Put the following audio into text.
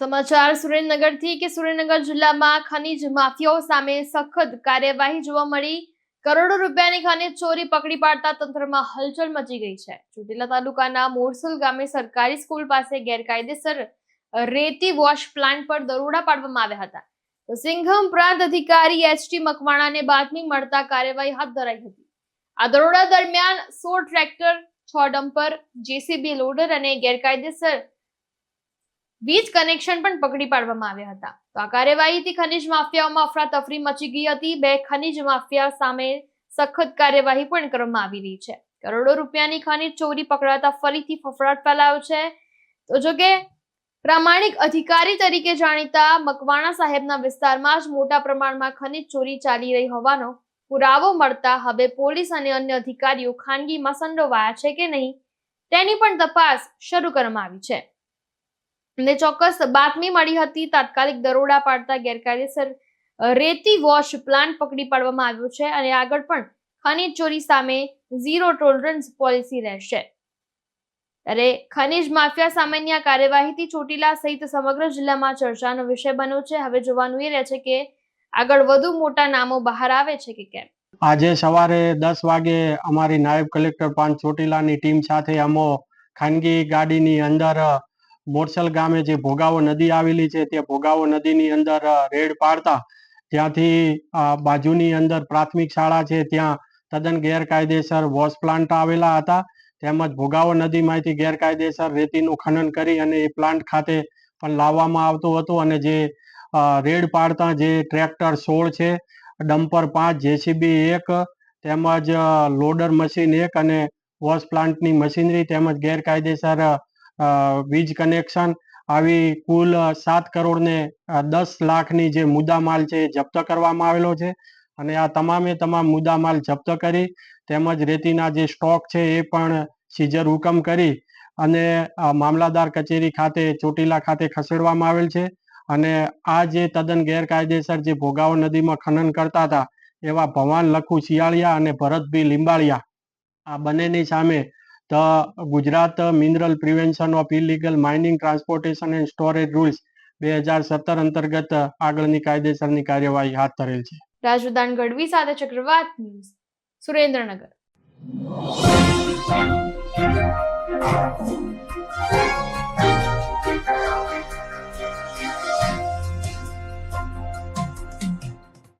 સમાચાર સુરેન્દ્રનગરથી કે સુરેન્દ્રનગર જિલ્લામાં ખનીજ માફિયાઓ સામે સખત કાર્યવાહી જોવા મળી. કરોડો રૂપિયાની ખનીજ ચોરી પકડી પાડતા તંત્રમાં હલચલ મચી ગઈ છે. ચોટીલા તાલુકાના મોરસુલ ગામે સરકારી સ્કૂલ પાસે ગેરકાયદેસર રેતી વોશ પ્લાન્ટ પર દરોડા પાડવામાં આવ્યા હતા. તો સિંઘમ પ્રાંત અધિકારી એચટી મકવાણાને બાતમી મળતા કાર્યવાહી હાથ ધરાઈ હતી. આ દરોડા દરમિયાન સો ટ્રેક્ટર, છ ડમ્પર, જેસીબી લોડર અને ગેરકાયદેસર વીજ કનેક્શન પણ પકડી પાડવામાં આવ્યા હતા. તો આ કાર્યવાહીથી ખનીજ માફિયાઓમાં અફરાતફરી મચી ગઈ હતી. બે ખનીજ માફિયા સામે સખત કાર્યવાહી પણ કરવામાં આવી રહી છે. કરોડો રૂપિયાની ખનીજ ચોરી પકડાતા ફરીથી ફફડાટ ફેલાયો છે. તો જો કે પ્રામાણિક અધિકારી તરીકે જાણીતા મકવાણા સાહેબના વિસ્તારમાં જ મોટા પ્રમાણમાં ખનીજ ચોરી ચાલી રહી હોવાનો પુરાવો મળતા હવે પોલીસ અને અન્ય અધિકારીઓ ખાનગીમાં સંડોવાયા છે કે નહીં તેની પણ તપાસ શરૂ કરવામાં આવી છે. અને ચોક્કસ બાતમી મળી હતી, તાત્કાલિક દરોડા પાડતા ગેરકાયદેસર રેતી વોશ પ્લાન્ટ પકડી પાડવામાં આવ્યો છે અને આગળ પણ ખનીજ ચોરી સામે ઝીરો ટોલરન્સ પોલિસી રહેશે. ત્યારે ખનીજ માફિયા સામેની આ કાર્યવાહીથી ચોટીલા સહિત સમગ્ર જિલ્લામાં ચર્ચાનો વિષય બન્યો છે. હવે જોવાનું એ રહે છે કે આગળ વધુ મોટા નામો બહાર આવે છે કે કેમ? આજે સવારે દસ વાગે અમારી નાયબ કલેક્ટર પાન ચોટીલાની ટીમ સાથે અમો ખાનગી ગાડીની અંદર અ, બોરસલ ગામે જે ભોગાવો નદી આવેલી છે તે ભોગાવો નદીની અંદર રેડ પાડતા. ત્યાંથી બાજુની અંદર પ્રાથમિક શાળા છે ત્યાં તદ્દન ગેરકાયદેસર વોશ પ્લાન્ટ આવેલા હતા. તેમજ ભોગાવો નદીમાંથી ગેરકાયદેસર રેતીનું ખનન કરી અને એ પ્લાન્ટ ખાતે પણ લાવવામાં આવતું હતું અને જે રેડ પાડતા જે ટ્રેક્ટર સોળ છે ડમ્પર પાંચ જેસીબી એક તેમજ લોડર મશીન એક અને વોશ પ્લાન્ટની મશીનરી તેમજ ગેરકાયદેસર વીજ કનેક્શન આવી કુલ સાત કરોડ ને દસ લાખની જે મુદ્દામાલ છે એ જપ્ત કરવામાં આવેલો છે. અને આ તમામે તમામ મુદ્દામાલ જપ્ત કરી તેમજ રેતીના જે સ્ટોક છે એ પણ સીઝર હુકમ કરી અને મામલાદાર કચેરી ખાતે, ચોટીલા ખાતે ખસેડવામાં આવેલ છે. અને આ જે તદ્દન ગેરકાયદેસર જે ભોગાવો નદીમાં ખનન કરતા હતા એવા ભવાન લખુ શિયાળિયા અને ભરતભી લીંબાળિયા આ બંનેની સામે the Gujarat mineral prevention of illegal mining transportation and storage rules બે હજાર સત્તર અંતર્ગત આગળની કાયદેસરની કાર્યવાહી હાથ ધરેલ છે. રાજુદાન ગઢવી સાથે ચક્રવાત ન્યૂઝ, સુરેન્દ્રનગર.